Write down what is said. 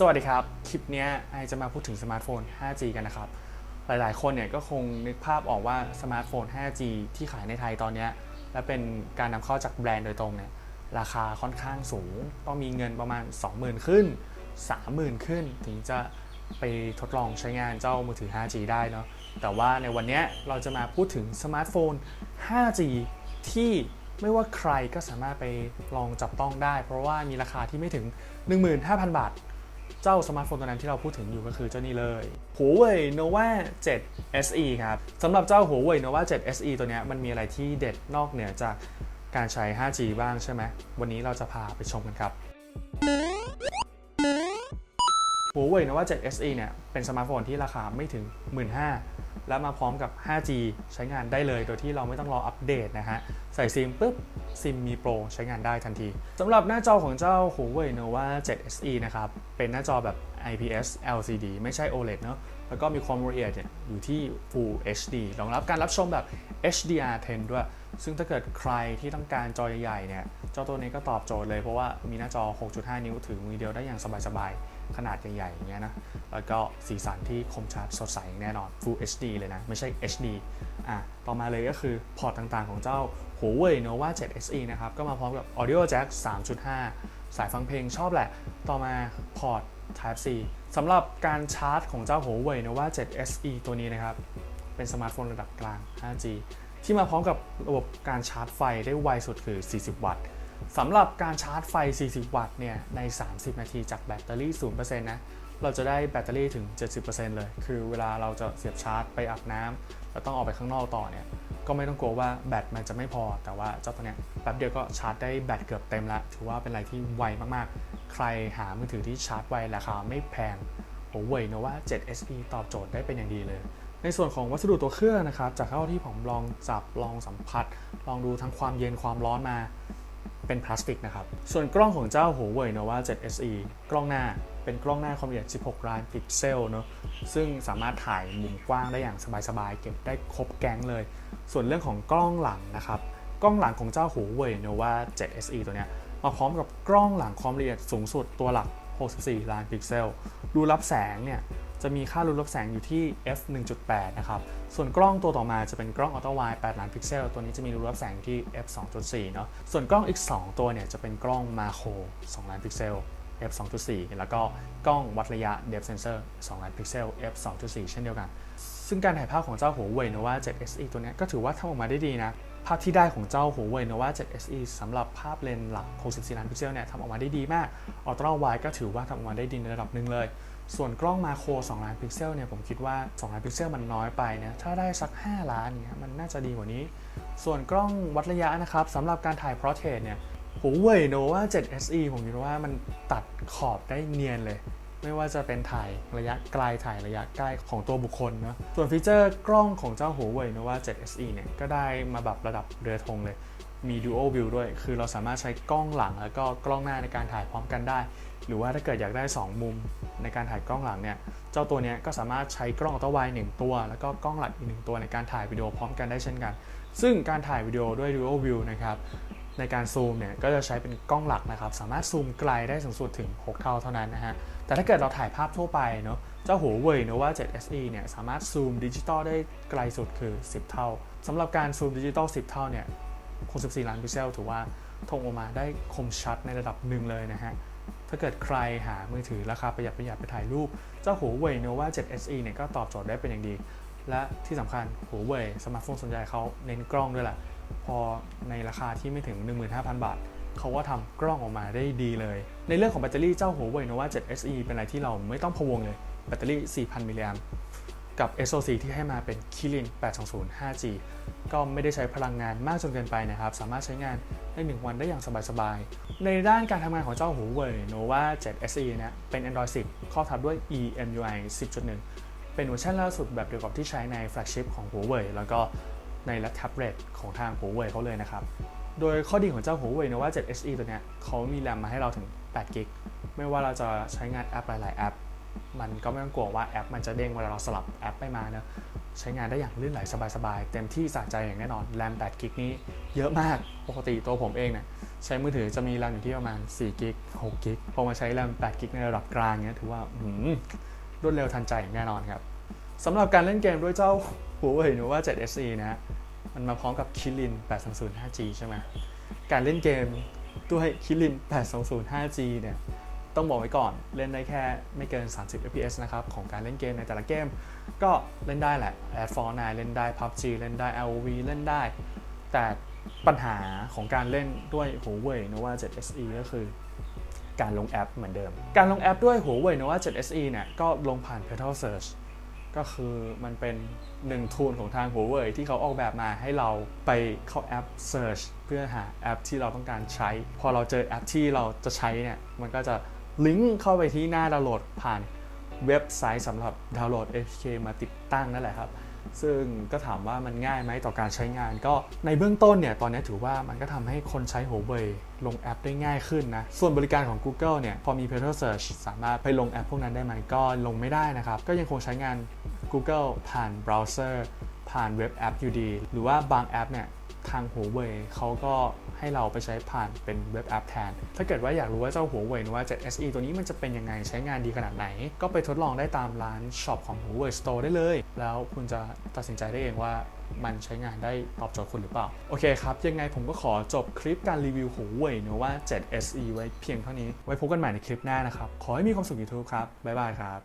สวัสดีครับ คลิปนี้ไอจะมาพูดถึงสมาร์ทโฟน 5G กันนะครับ หลายๆ คนเนี่ยก็คงนึกภาพออกว่าสมาร์ทโฟน 5G ที่ขายในไทยตอนนี้และเป็นการนำเข้าจากแบรนด์โดยตรงเนี่ยราคาค่อนข้างสูง ต้องมีเงินประมาณ 20,000 ขึ้น 30,000 ขึ้น ถึงจะไปทดลองใช้งานเจ้ามือถือ 5G ได้เนาะแต่ว่าในวันนี้เราจะมาพูดถึงสมาร์ทโฟน 5G ที่ไม่ว่าใครก็สามารถไปลองจับต้องได้ เพราะว่ามีราคาที่ไม่ถึง 15,000 บาท เจ้าสมาร์ทโฟนตัวนั้นที่เราพูดถึงอยู่ก็คือเจ้านี้เลย Huawei Nova 7 SE ครับสำหรับเจ้า Huawei Nova 7 SE ตัวนี้มันมีอะไรที่เด็ดนอกเหนือจากการใช้ 5G บ้างใช่ไหม วันนี้เราจะพาไปชมกันครับ Huawei Nova 7 SE เนี่ยเป็นสมาร์ทโฟนที่ราคาไม่ถึง 15,000 และมาพร้อมกับ 5G ใช้งานได้เลย โดยที่เราไม่ต้องรออัปเดตนะฮะ ใส่ซิมปุ๊บ ซิมมีโปรใช้งานได้ทันทีสำหรับหน้าจอของเจ้า Huawei Nova 7 SE นะครับ เป็นหน้าจอแบบ IPS LCD ไม่ใช่ OLED เนอะแล้วก็มีความละเอียดอยู่ที่ Full HD รองรับการรับชมแบบ HDR10 ด้วย ซึ่งถ้าเกิดใครที่ต้องการจอใหญ่ๆเนี่ยเจ้าตัวนี้ก็ตอบโจทย์เลยเพราะว่ามีหน้าจอ 6.5 นิ้วถือมือเดียวได้อย่างสบายๆ ขนาดใหญ่ๆ อย่างเงี้ยนะ แล้วก็สีสันที่คมชัดสดใสแน่นอน Full HD เลยนะ ไม่ใช่ HD อะต่อมาเลยก็คือพอร์ตต่างๆของเจ้า Huawei Nova 7 SE นะครับ ก็มาพร้อมกับ Audio Jack 3.5 สายฟังเพลงชอบแหละ ต่อมาพอร์ต Type C สำหรับการชาร์จของเจ้า Huawei Nova 7 SE ตัวนี้นะครับ เป็นสมาร์ทโฟนระดับกลาง 5G ที่มาพร้อมกับระบบการชาร์จไฟได้ไวสุดคือ 40 วัตต์สำหรับการชาร์จไฟ 40 วัตต์เนี่ยใน 30 นาทีจากแบตเตอรี่ 0%นะเราจะได้แบตเตอรี่ถึง 70%เลย คือเวลาเราจะเสียบชาร์จไปอาบน้ำแล้วต้องออกไปข้างนอกต่อเนี่ย ก็ไม่ต้องกลัวว่าแบตมันจะไม่พอ แต่ว่าเจ้าตัวเนี้ยแป๊บเดียวก็ชาร์จได้แบตเกือบเต็มล้วถือว่าเป็นอะไรที่ไวมากๆ ใครหามือถือที่ชาร์จไวราคาไม่แพง Huawei Nova 7 SE ตอบโจทย์ได้เป็นอย่างดีเลย ในส่วนของวัสดุตัวเครื่องนะครับจากเท่าที่ผมลองจับลองสัมผัส ลองดูทั้งความเย็นความร้อนมาเป็นพลาสติกนะครับ ส่วนกล้องของเจ้า Huawei Nova 7 SE กล้องหน้าเป็นกล้องหน้าความละเอียด 16 ล้านพิกเซลเนอะซึ่งสามารถถ่ายมุมกว้างได้อย่างสบายๆ เก็บได้ครบแก๊งเลย ส่วนเรื่องของกล้องหลังนะครับ กล้องหลังของเจ้า Huawei Nova 7 SE ตัวเนี้ยมาพร้อมกับกล้องหลังความละเอียดสูงสุดตัวหลัก 64 ล้านพิกเซลรูรับแสงเนี่ย จะมีค่ารูรับแสงอยู่ที่ f 1.8 นะครับ ส่วนกล้องตัวต่อมาจะเป็นกล้องอัลตร้าไวด์8ล้านพิกเซล ตัวนี้จะมีรูรับแสงที่ f 2.4 เนาะ ส่วนกล้องอีก 2 ตัวเนี่ยจะเป็นกล้องมาโคร2ล้านพิกเซล f 2.4 แล้วก็กล้องวัดระยะ depth sensor 2ล้านพิกเซล f 2.4 เช่นเดียวกัน ซึ่งการถ่ายภาพของเจ้า Huawei Nova 7 SE ตัวนี้ก็ถือว่าทำออกมาได้ดีนะ ภาพที่ได้ของเจ้า Huawei Nova 7 SE สำหรับภาพเลนส์หลัก 64 ล้านพิกเซลเนี่ยทำออกมาได้ดีมากอัลตร้าไวด์ก็ถือว่าทำออกมาได้ดีในระดับหนึ่งเลย ส่วนกล้องมาโคร2ล้านพิกเซลเนี่ยผมคิดว่า 2 ล้านพิกเซลมันน้อยไปนะถ้าได้สัก 5 ล้านเนี่ยมันน่าจะดีกว่านี้ ส่วนกล้องวัดระยะนะครับสำหรับการถ่าย portrait เนี่ย Huawei Nova 7 SE ผมคิดว่ามันตัดขอบได้เนียนเลย ไม่ว่าจะเป็นถ่ายระยะไกลถ่ายระยะใกล้ของตัวบุคคลเนาะส่วนฟีเจอร์กล้องของเจ้า Huawei Nova 7 SE เนี่ยก็ได้มาแบบระดับเรือธงเลย มี Dual View ด้วย คือเราสามารถใช้กล้องหลังแล้วก็กล้องหน้าในการถ่ายพร้อมกันได้ หรือว่าถ้าเกิดอยากได้ 2 มุมในการถ่ายกล้องหลังเนี่ย เจ้าตัวเนี้ยก็สามารถใช้กล้องอัลตร้าไวด์หนึ่งตัว แล้วก็กล้องหลักอีกหนึ่งตัวในการถ่ายวิดีโอพร้อมกันได้เช่นกัน ซึ่งการถ่ายวิดีโอด้วย Dual View นะครับ ในการซูมเนี่ยก็จะใช้เป็นกล้องหลักนะครับ สามารถซูมไกลได้สูงสุดถึง 6 เท่าเท่านั้นนะฮะ แต่ถ้าเกิดเราถ่ายภาพทั่วไปเนาะ เจ้า Huawei Nova 7 SE เนี่ยสามารถซูมดิจิตอลได้ไกลสุดคือ 10 เท่าสำหรับการซูมดิจิตอล10 เท่าเนี่ย 64ล้านพิกเซลถือว่าทงออกมาได้คมชัดในระดับหนึ่งเลยนะฮะ ถ้าเกิดใครหามือถือราคาประหยัดประหยัดไปถ่ายรูป เจ้า Huawei Nova 7 SE เนี่ยก็ตอบโจทย์ได้เป็นอย่างดี และที่สำคัญ Huawei สมาร์ทโฟนส่วนใหญ่เขาเน้นกล้องด้วยแหละ พอในราคาที่ไม่ถึง 15,000 บาทเขาก็ทำกล้องออกมาได้ดีเลย ในเรื่องของแบตเตอรี่เจ้า Huawei Nova 7 SE เป็นอะไรที่เราไม่ต้องพะวงเลย แบตเตอรี่ 4,000 มิลลิแอมป์ กับ SoC ที่ให้มาเป็น Kirin 820 5G ก็ไม่ได้ใช้พลังงานมากจนเกินไปนะครับ สามารถใช้งานได้1วันได้อย่างสบายๆ ในด้านการทำงานของเจ้า Huawei Nova 7 SE เนี่ยเป็น Android 10ข้อทับด้วย EMUI 10.1 เป็นเวอร์ชันล่าสุดแบบเดียวกับที่ใช้ในแฟลกชิพของ Huawei แล้วก็ในแท็บเล็ตของทาง Huawei เขาเลยนะครับ โดยข้อดีของเจ้า Huawei Nova 7 SE ตัวเนี้ยเขามีแรมมาให้เราถึง8กิก ไม่ว่าเราจะใช้งานแอปหลายๆแอป มันก็ไม่ต้องกลัวว่าแอปมันจะเด้งเวลาเราสลับแอปไปมาเนะใช้งานได้อย่างลื่นไหลสบายๆ เต็มที่สะใจอย่างแน่นอนแรม8กิกนี้เยอะมากปกติตัวผมเองเนี่ยใช้มือถือจะมีแรมอยู่ที่ประมาณ4กิก6กิกพอมาใช้แรม8กิกในระดับกลางเนี้ยถือว่าหืรวดเร็วทันใจอย่างแน่นอนครับสำหรับการเล่นเกมด้วยเจ้า Huawei Nova 7 SE นะฮะมันมาพร้อมกับ Kirin 820 5G ใช่ไหมการเล่นเกมด้วย Kirin 820 5G เนี่ย ต้องบอกไว้ก่อนเล่นได้แค่ไม่เกิน 30 fps นะครับ ของการเล่นเกมในแต่ละเกม ก็เล่นได้แหละ Ad for n i เล่นได้ PUBG เล่นได้ LOV เล่นได้ แต่ปัญหาของการเล่นด้วย Huawei Nova 7 SE ก็คือการลงแอปเหมือนเดิม การลงแอปด้วย Huawei Nova 7 SE เนี่ยก็ลงผ่าน Petal Search ก็คือมันเป็นหนึ่งทูลของทาง Huawei ที่เขาออกแบบมาให้เราไปเข้าแอป Search เพื่อหาแอปที่เราต้องการใช้ พอเราเจอแอปที่เราจะใช้เนี่ย มันก็จะ ลิงก์เข้าไปที่หน้าดาวน์โหลดผ่านเว็บไซต์สำหรับดาวน์โหลด APK มาติดตั้งนั่นแหละครับ ซึ่งก็ถามว่ามันง่ายไหมต่อการใช้งาน ก็ในเบื้องต้นเนี่ย ตอนนี้ถือว่ามันก็ทำให้คนใช้ Huawei ลงแอปได้ง่ายขึ้นนะ ส่วนบริการของ Google เนี่ย พอมี Petal Search สามารถไปลงแอปพวกนั้นได้ไหมก็ลงไม่ได้นะครับ ก็ยังคงใช้งาน Google ผ่านเบราว์เซอร์ผ่านเว็บแอปอยู่ดี หรือว่าบางแอปเนี่ย ทาง Huawei เขาก็ให้เราไปใช้ผ่านเป็นเว็บแอปแทน ถ้าเกิดว่าอยากรู้ว่าเจ้า Huawei Nova 7 SE ตัวนี้มันจะเป็นยังไงใช้งานดีขนาดไหน ก็ไปทดลองได้ตามร้านช็อปของ Huawei Store ได้เลย แล้วคุณจะตัดสินใจได้เองว่ามันใช้งานได้ตอบโจทย์คุณหรือเปล่า โอเคครับ ยังไงผมก็ขอจบคลิปการรีวิว Huawei Nova 7 SE ไว้เพียงเท่านี้ ไว้พบกันใหม่ในคลิปหน้านะครับ ขอให้มีความสุข YouTube ครับ บ๊ายบายครับ